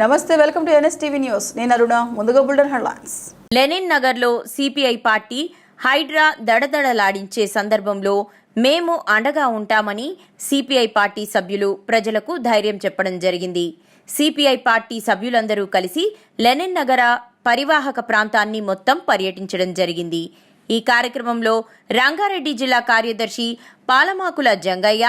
నమస్తే welcome to NSTV news. నేను అరుణ ముందుగా బుల్డన్ హెడ్లైన్స్. లెనిన్ నగర్లో సిపిఐ పార్టీ హైడ్రా దడదడలాడించే సందర్భంలో మేము అండగా ఉంటామని సిపిఐ పార్టీ సభ్యులు ప్రజలకు ధైర్యం చెప్పడం జరిగింది. సిపిఐ పార్టీ సభ్యులందరూ కలిసి లెనిన్ నగర పరివాహక ప్రాంతాన్ని మొత్తం పర్యటించడం జరిగింది. ఈ కార్యక్రమంలో రంగారెడ్డి జిల్లా కార్యదర్శి పాలమాకుల జంగయ్య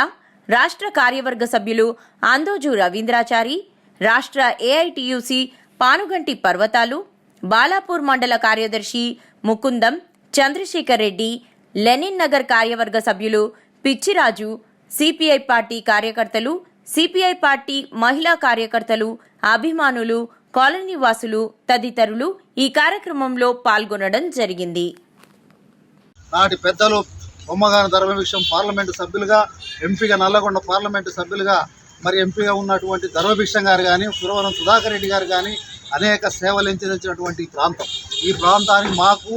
రాష్ట్ర కార్యవర్గ సభ్యులు అందోజు రవీంద్రాచారి రాష్ట్ర ఏఐటియుసి పానుగంటి పర్వతాలు బాలాపూర్ మండల కార్యదర్శి ముకుందం చంద్రశేఖర్ రెడ్డి లెనిన్ నగర్ కార్యవర్గ సభ్యులు పిచ్చిరాజు సిపిఐ పార్టీ కార్యకర్తలు సిపిఐ పార్టీ మహిళా కార్యకర్తలు అభిమానులు కాలనీ వాసులు తదితరులు ఈ కార్యక్రమంలో పాల్గొనడం జరిగింది. నాటి పెద్దలు బొమ్మగారి ధర్మభిక్షం పార్లమెంటు సభ్యులుగా ఎంపీగా నల్లగొండ పార్లమెంటు సభ్యులుగా మరి ఎంపీగా ఉన్నటువంటి ధర్మభిక్షం గారు కానీ సురవరం సుధాకర్ రెడ్డి గారు కానీ అనేక సేవలు ఎంచినటువంటి ప్రాంతం. ఈ ప్రాంతానికి మాకు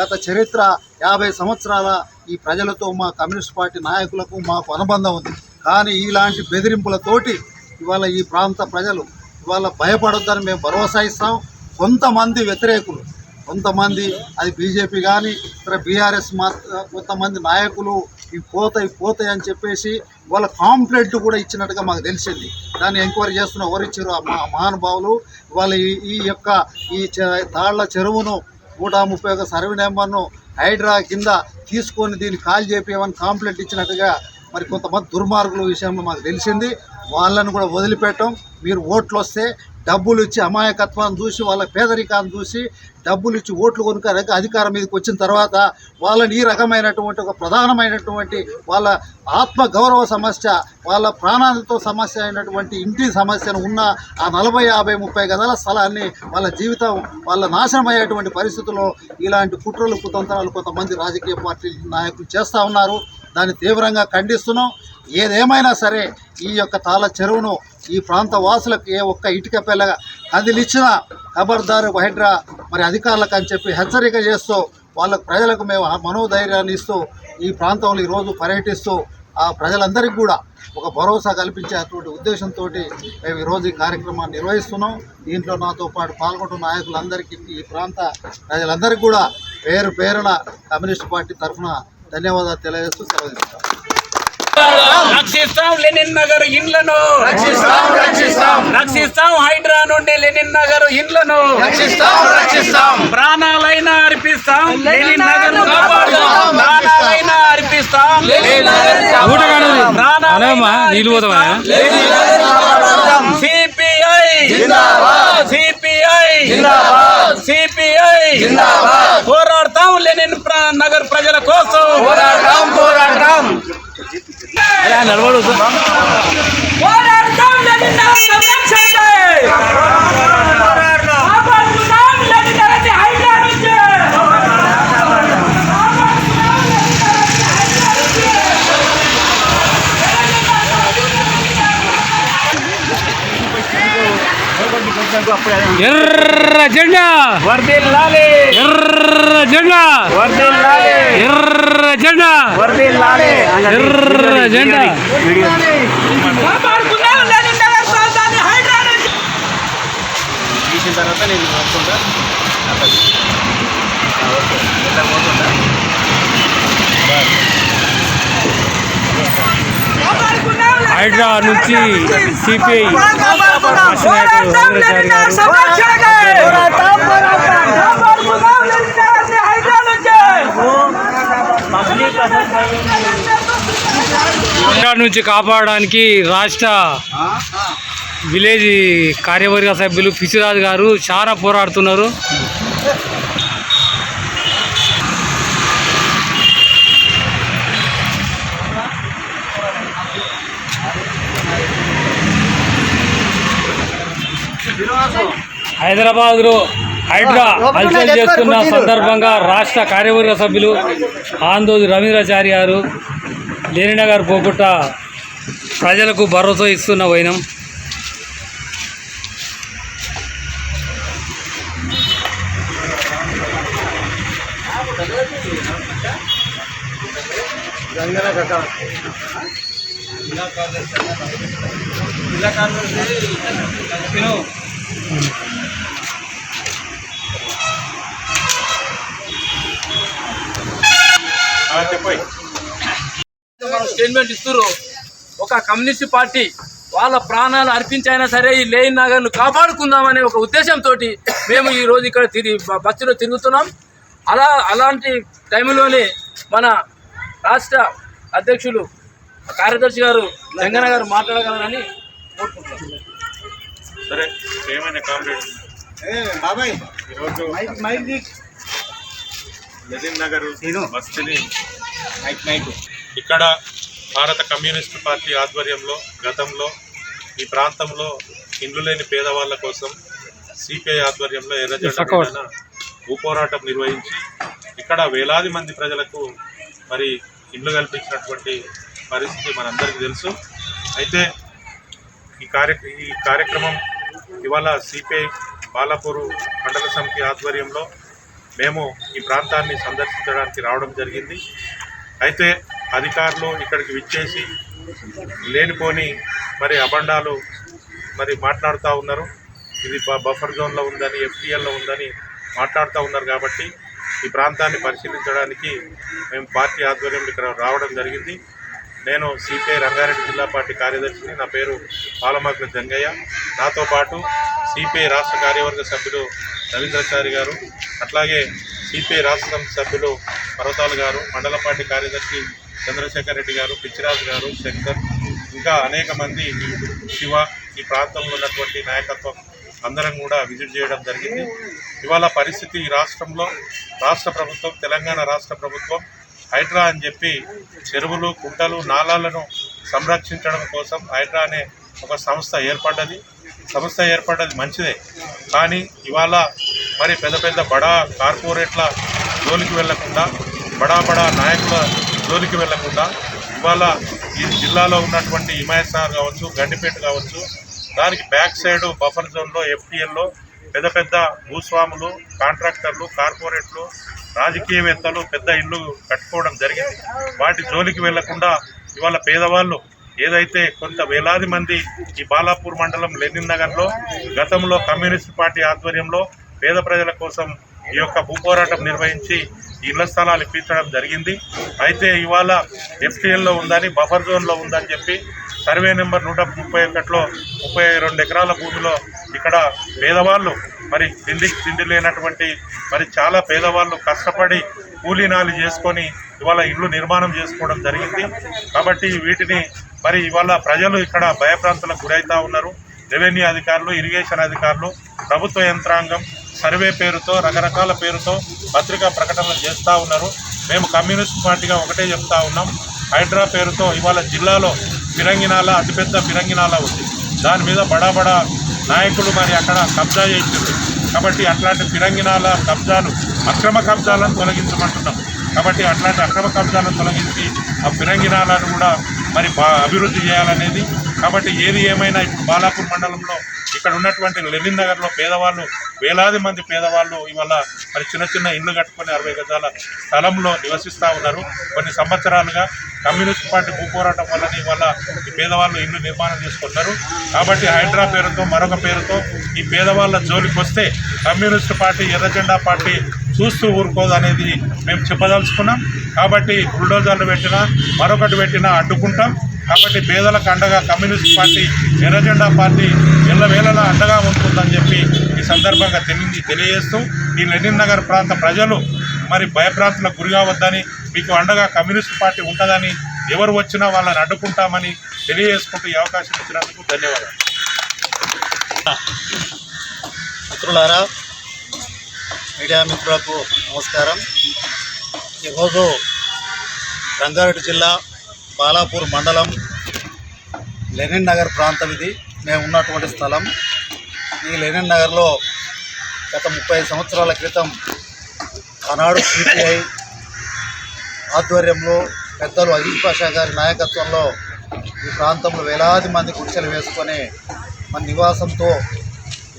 గత చరిత్ర యాభై సంవత్సరాల ఈ ప్రజలతో మా కమ్యూనిస్ట్ పార్టీ నాయకులకు మాకు అనుబంధం ఉంది. కానీ ఇలాంటి బెదిరింపులతోటి ఇవాళ ఈ ప్రాంత ప్రజలు ఇవాళ భయపడొద్దని మేము భరోసా ఇస్తాం. కొంతమంది వ్యతిరేకులు కొంతమంది అది బీజేపీ కానీ ఇతర బీఆర్ఎస్ మా కొంతమంది నాయకులు ఇవి పోతాయి పోతాయి అని చెప్పేసి వాళ్ళ కాంప్లైంట్ కూడా ఇచ్చినట్టుగా మాకు తెలిసింది. దాన్ని ఎంక్వైరీ చేస్తున్న ఎవరు ఇచ్చారు? ఆ మా- మహానుభావులు. వాళ్ళ ఈ యొక్క ఈ తాళ్ళ చెరువును నూట ముప్పై ఒక సర్వే నెంబర్ను హైడ్రా కింద తీసుకొని దీన్ని కాల్ చేపేయమని కాంప్లైంట్ ఇచ్చినట్టుగా మరి కొంతమంది దుర్మార్గుల విషయంలో మాకు తెలిసింది. వాళ్ళను కూడా వదిలిపెట్టం. మీరు ఓట్లు వస్తే డబ్బులు ఇచ్చి అమాయకత్వాన్ని చూసి వాళ్ళ పేదరికాన్ని చూసి డబ్బులు ఇచ్చి ఓట్లు కొనుక అధికారం మీదకి వచ్చిన తర్వాత వాళ్ళని ఈ రకమైనటువంటి ఒక ప్రధానమైనటువంటి వాళ్ళ ఆత్మ గౌరవ సమస్య వాళ్ళ ప్రాణాలతో సమస్య అయినటువంటి ఇంటి సమస్యను ఉన్న ఆ నలభై యాభై ముప్పై గదాల స్థలాన్ని వాళ్ళ జీవితం వాళ్ళ నాశనం అయ్యేటువంటి పరిస్థితుల్లో ఇలాంటి కుట్రలు కుతంత్రాలు కొంతమంది రాజకీయ పార్టీ నాయకులు చేస్తూ ఉన్నారు. దాన్ని తీవ్రంగా ఖండిస్తున్నాం. ఏదేమైనా సరే ఈ యొక్క తాళ చెరువును ఈ ప్రాంత వాసులకు ఏ ఒక్క ఇటుక పిల్లగా కదిలిచ్చిన ఖబర్దారు హైడ్రా మరి అధికారులకు అని చెప్పి హెచ్చరిక చేస్తూ వాళ్ళకు ప్రజలకు మేము మనోధైర్యాన్ని ఇస్తూ ఈ ప్రాంతంలో ఈరోజు పర్యటిస్తూ ఆ ప్రజలందరికీ కూడా ఒక భరోసా కల్పించేటువంటి ఉద్దేశంతో మేము ఈరోజు ఈ కార్యక్రమాన్ని నిర్వహిస్తున్నాం. దీంట్లో నాతో పాటు పాల్గొంటున్న నాయకులందరికీ ఈ ప్రాంత ప్రజలందరికీ కూడా పేరు పేరున కమ్యూనిస్ట్ పార్టీ తరఫున ధన్యవాదాలు తెలియజేస్తూ సెలవు రక్షిస్తాం. లెనిన్ నగర్ ఇండ్లను. రక్షిస్తాం రక్షిస్తాం. రక్షిస్తాం హైడ్రా నుండి లెనిన్ నగర్ ఇండ్లను. రక్షిస్తాం రక్షిస్తాం. ప్రాణాలైనా అర్పిస్తాం లెనిన్ నగర్ ప్రాణాలైనా అర్పిస్తాం సిపిఐ. జిందాబాద్. సిపిఐ. జిందాబాద్. సిపిఐ. జిందాబాద్. పోరాడతాం లెనిన్ నగర్ ప్రజల కోసం. పోరాటం పోరాడతాం. లెనిన్ నగర్ సంరక్షణకై. కాపాడుతున్నాం లెనిన్ నగర్ని హైడ్రా నుంచి. ఎర్ర జెండా వర్ధిల్లాలి ఎర్ర జెండా వర్ధిల్లాలి ఎర్ర జెండా ఎర్ర జెండా. తీసిన తర్వాత నేను వస్తుంటా కాపాడుతున్నాం లెనిన్ హైడ్రా నుంచి సిపిఐ సంరక్షణకై. కాపాడుతున్నాం లెనిన్ నగర్ని హైడ్రా నుంచి. హైడ్రా నుంచి కాపాడడానికి రాష్ట్ర విలేజ్ కార్యవర్గ సభ్యులు పిచ్చిరాజు గారు చాలా పోరాడుతున్నారు. హైదరాబాద్లో హైడ్రా హల్చల్ చేస్తున్న సందర్భంగా రాష్ట్ర కార్యవర్గ సభ్యులు ఆందోజు రవీంద్రాచారి గారు లేనినగర్ పోకుట్ట ప్రజలకు భరోసా ఇస్తున్న వైనం. మనం స్టేట్మెంట్ ఇస్తున్నారు ఒక కమ్యూనిస్ట్ పార్టీ వాళ్ళ ప్రాణాలు అర్పించైనా సరే ఈ లేని నగర్ను కాపాడుకుందామనే ఒక ఉద్దేశంతో మేము ఈ రోజు ఇక్కడ తిరిగి బస్సులో తిరుగుతున్నాం. అలా అలాంటి టైంలోనే మన రాష్ట్ర అధ్యక్షులు కార్యదర్శి గారు జంగన్న గారు మాట్లాడగలరని కోరుకుంటున్నాం. సరే ఏమైనా బాబాయ్ ఈరోజు ఇక్కడ భారత కమ్యూనిస్ట్ పార్టీ ఆధ్వర్యంలో గతంలో ఈ ప్రాంతంలో ఇండ్లు లేని పేదవాళ్ళ కోసం సిపిఐ ఆధ్వర్యంలో ఎర్రజెండా భూపోరాటం నిర్వహించి ఇక్కడ వేలాది మంది ప్రజలకు మరి ఇండ్లు కల్పించినటువంటి పరిస్థితి మనందరికీ తెలుసు. అయితే ఈ కార్య ఈ కార్యక్రమం ఇవాళ సిపిఐ బాలాపూర్ మండల సమితి ఆధ్వర్యంలో మేము ఈ ప్రాంతాన్ని సందర్శించడానికి రావడం జరిగింది. అయితే అధికారులు ఇక్కడికి విచ్చేసి లేనిపోని మరి అబండాలు మరి మాట్లాడుతూ ఉన్నారు. ఇది బ- బఫర్ జోన్లో ఉందని ఎఫ్టీఎల్లో ఉందని మాట్లాడుతూ ఉన్నారు కాబట్టి ఈ ప్రాంతాన్ని పరిశీలించడానికి మేము పార్టీ ఆధ్వర్యంలో ఇక్కడ రావడం జరిగింది. నేను సిపిఐ రంగారెడ్డి జిల్లా పార్టీ కార్యదర్శిని. నా పేరు పాలమాకుల జంగయ్య. నాతో పాటు సిపిఐ రాష్ట్ర కార్యవర్గ సభ్యులు రవీంద్రచారి గారు అట్లాగే సిపిఐ రాష్ట్ర సభ్యులు పర్వతాలు గారు మండల పార్టీ కార్యదర్శి చంద్రశేఖర్ రెడ్డి గారు పిచ్చిరాజు గారు శంకర్ ఇంకా అనేక మంది శివ ఈ ప్రాంతంలో ఉన్నటువంటి నాయకత్వం అందరం కూడా విజిట్ చేయడం జరిగింది. ఇవాళ పరిస్థితి ఈ రాష్ట్రంలో రాష్ట్ర ప్రభుత్వం తెలంగాణ రాష్ట్ర ప్రభుత్వం హైడ్రా అని చెప్పి చెరువులు కుంటలు నాలాలను సంరక్షించడం కోసం హైడ్రా అనే ఒక సంస్థ ఏర్పడ్డది. సంస్థ ఏర్పడ్డది మంచిదే. కానీ ఇవాళ మరి పెద్ద పెద్ద బడా కార్పొరేట్ల జోలికి వెళ్ళకుండా బడా బడా నాయకుల జోలికి వెళ్ళకుండా ఇవాళ ఈ జిల్లాలో ఉన్నటువంటి హిమాయత్నగర్ కావచ్చు గండిపేట కావచ్చు దానికి బ్యాక్ సైడ్ బఫర్ జోన్లో ఎఫ్టీఎల్లో పెద్ద పెద్ద భూస్వాములు కాంట్రాక్టర్లు కార్పొరేట్లు రాజకీయవేత్తలు పెద్ద ఇల్లు కట్టుకోవడం జరిగింది. వాటి జోలికి వెళ్ళకుండా ఇవాళ పేదవాళ్ళు ఏదైతే కొంత వేలాది మంది ఈ బాలాపూర్ మండలం లెనిన్ నగర్లో గతంలో కమ్యూనిస్ట్ పార్టీ ఆధ్వర్యంలో పేద ప్రజల కోసం ఈ యొక్క భూపోరాటం నిర్వహించి ఇళ్ళ స్థలాలు ఇప్పించడం జరిగింది. అయితే ఇవాళ ఎఫ్టీఎల్లో ఉందని బఫర్ జోన్లో ఉందని చెప్పి సర్వే నెంబర్ నూట ముప్పై ఒకటిలో ముప్పై రెండు ఎకరాల భూమిలో ఇక్కడ పేదవాళ్ళు మరి తిండి తిండి లేనటువంటి మరి చాలా పేదవాళ్ళు కష్టపడి కూలీనాలు చేసుకొని ఇవాళ ఇల్లు నిర్మాణం చేసుకోవడం జరిగింది. కాబట్టి వీటిని మరి ఇవాళ ప్రజలు ఇక్కడ భయప్రాంతాలకు గురవుతూ ఉన్నారు. రెవెన్యూ అధికారులు ఇరిగేషన్ అధికారులు ప్రభుత్వ యంత్రాంగం సర్వే పేరుతో రకరకాల పేరుతో పత్రికా ప్రకటనలు చేస్తూ ఉన్నారు. మేము కమ్యూనిస్ట్ పార్టీగా ఒకటే చెప్తా ఉన్నాం. హైడ్రా పేరుతో ఇవాళ జిల్లాలో ఫిరంగినాల అతిపెద్ద ఫిరంగినాల ఉంది. దాని మీద బడా బడా నాయకులు మరి అక్కడ కబ్జా చేసిండ్రు. కాబట్టి అట్లాంటి ఫిరంగినాల కబ్జాలు అక్రమ కబ్జాలను తొలగించమంటున్నాం. కాబట్టి అట్లాంటి అక్రమ కబ్జాలను తొలగించి ఆ ఫిరంగినాలను కూడా మరి బా అభివృద్ధి చేయాలనేది కాబట్టి ఏది ఏమైనా ఇప్పుడు బాలాపూర్ మండలంలో ఇక్కడ ఉన్నటువంటి లెనిన్ నగర్లో పేదవాళ్ళు వేలాది మంది పేదవాళ్ళు ఇవాళ మరి చిన్న చిన్న ఇల్లు కట్టుకొని అరవై గజాల స్థలంలో నివసిస్తూ ఉన్నారు. కొన్ని సంవత్సరాలుగా కమ్యూనిస్ట్ పార్టీ భూపోరాటం వల్లనే ఇవాళ ఈ పేదవాళ్ళు ఇల్లు నిర్మాణం చేసుకుంటున్నారు. కాబట్టి హైడ్రా పేరుతో మరొక పేరుతో ఈ పేదవాళ్ళ జోలికి వస్తే కమ్యూనిస్ట్ పార్టీ ఎర్రజెండా పార్టీ చూస్తూ ఊరుకోదు అనేది మేము చెప్పదలుచుకున్నాం. కాబట్టి బుల్డోజర్లు పెట్టినా మరొకటి పెట్టినా అడ్డుకుంటాం. కాబట్టి పేదలకు అండగా కమ్యూనిస్ట్ పార్టీ ఎర్రజెండా పార్టీ ఎల్లవేళలా అండగా ఉంటుందని చెప్పి ఈ సందర్భంగా తెలియ తెలియజేస్తూ ఈ లెనిన్ నగర్ ప్రాంత ప్రజలు మరి భయప్రాంతులకు గురి కావద్దని మీకు అండగా కమ్యూనిస్ట్ పార్టీ ఉంటుందని ఎవరు వచ్చినా వాళ్ళని అడ్డుకుంటామని తెలియజేసుకుంటూ ఈ అవకాశం ఇచ్చినందుకు ధన్యవాదాలు. మిత్రులారా మీడియా మిత్రులకు నమస్కారం. ఈరోజు రంగారెడ్డి జిల్లా పాలాపూర్ మండలం లెనిన్ నగర్ ప్రాంతం ఇది. మేము ఉన్నటువంటి స్థలం. ఈ లెనిన్ నగర్లో గత ముప్పై సంవత్సరాల క్రితం ఆనాడు సిపిఐ ఆధ్వర్యంలో పెద్దలు అజిత్ పాషా గారి నాయకత్వంలో ఈ ప్రాంతంలో వేలాది మంది గుడిసెలు వేసుకొని మన నివాసంతో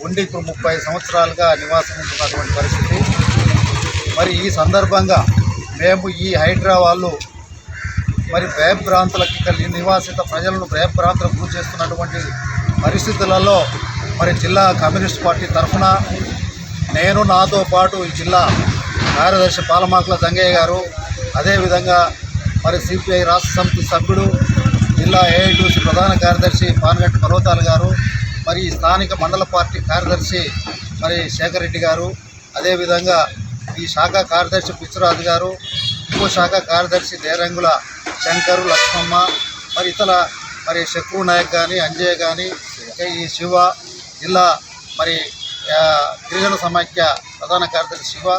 ఉండి ఇప్పుడు ముప్పై సంవత్సరాలుగా నివాసం ఉంటున్నటువంటి పరిస్థితి. మరి ఈ సందర్భంగా మేము ఈ హైదరాబాద్లో మరి భయభ్రాంతులకు కలిగి నివాసిత ప్రజలను భయభ్రాంతులకు గురి చేస్తున్నటువంటి పరిస్థితులలో మరి జిల్లా కమ్యూనిస్ట్ పార్టీ తరఫున నేను నాతో పాటు ఈ జిల్లా కార్యదర్శి పాలమాకుల జంగయ్య గారు అదేవిధంగా మరి సిపిఐ రాష్ట్ర సమితి సభ్యుడు జిల్లా ఏఐటీసీ ప్రధాన కార్యదర్శి పానగంటి పర్వతాలు గారు మరి ఈ స్థానిక మండల పార్టీ కార్యదర్శి మరి శేఖర్ రెడ్డి గారు అదేవిధంగా ఈ శాఖ కార్యదర్శి పిచ్చిరాజు గారు ఇంకో శాఖ కార్యదర్శి దేరంగుల శంకరు లక్ష్మమ్మ మరి ఇతర మరి శక్రు నాయక్ కానీ అంజయ్ కానీ ఈ శివ జిల్లా మరి గిరిజన సమాఖ్య ప్రధాన కార్యదర్శి శివ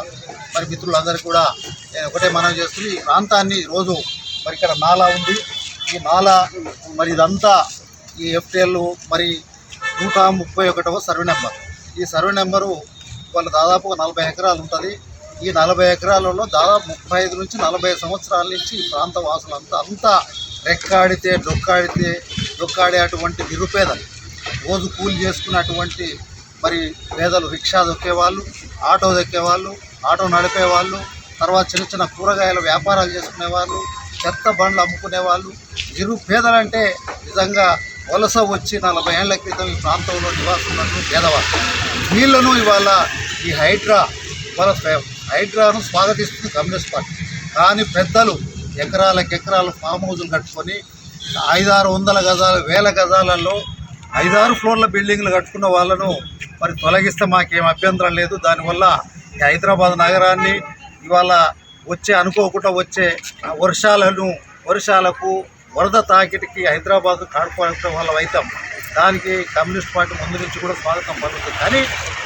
మరి మిత్రులందరూ కూడా నేను ఒకటే మనవి చేస్తుంది ఈ ప్రాంతాన్ని రోజు మరి ఇక్కడ నాలా ఉంది. ఈ నాలా మరి ఇదంతా ఈ ఎఫ్టీఎల్ మరి నూట ముప్పై ఒకటవ సర్వే నెంబర్. ఈ సర్వే నెంబరు వాళ్ళ దాదాపు ఒక నలభై ఎకరాలు ఉంటుంది. ఈ నలభై ఎకరాలలో దాదాపు ముప్పై ఐదు నుంచి నలభై సంవత్సరాల నుంచి ఈ ప్రాంత వాసులంతా అంతా రెక్కాడితే డొక్కాడితే డొక్కాడే అటువంటి నిరుపేదలు. రోజు కూలి చేసుకున్నటువంటి మరి పేదలు రిక్షా దొక్కేవాళ్ళు ఆటో దొక్కేవాళ్ళు ఆటో నడిపేవాళ్ళు తర్వాత చిన్న చిన్న కూరగాయల వ్యాపారాలు చేసుకునేవాళ్ళు చెత్త బండ్లు అమ్ముకునేవాళ్ళు. నిరుపేదలంటే నిజంగా వలస వచ్చి నలభై ఏళ్ళ క్రితం ఈ ప్రాంతంలో నివాసం ఉన్నటువంటి పేదవాళ్ళు. వీళ్ళను ఇవాళ ఈ హైడ్రా వాళ్ళ హైడ్రాను స్వాగతిస్తుంది కమ్యూనిస్ట్ పార్టీ. కానీ పెద్దలు ఎకరాలకు ఎకరాలు ఫామ్ హౌజులు కట్టుకొని ఐదారు వందల గజాలు వేల గజాలలో ఐదారు ఫ్లోర్ల బిల్డింగ్లు కట్టుకున్న వాళ్ళను మరి తొలగిస్తే మాకేం అభ్యంతరం లేదు. దానివల్ల ఈ హైదరాబాద్ నగరాన్ని ఇవాళ వచ్చే అనుకోకుండా వచ్చే వర్షాలను వర్షాలకు వరద తాకిటికి హైదరాబాద్ కాడుకోవడం వల్ల అవుతాం దానికి కమ్యూనిస్ట్ పార్టీ ముందు నుంచి కూడా స్వాగతం పలుకుతుంది. కానీ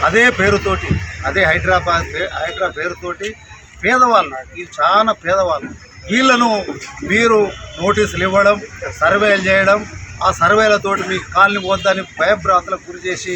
అదే పేరుతోటి అదే హైదరాబాద్ పే- హైదరా పేరుతోటి పేదవాళ్ళు ఇది చాలా పేదవాళ్ళు. వీళ్ళను మీరు నోటీసులు ఇవ్వడం సర్వేలు చేయడం ఆ సర్వేలతోటి మీ కాలనీ పోద్దని భయభ్రాంతులకు గురి చేసి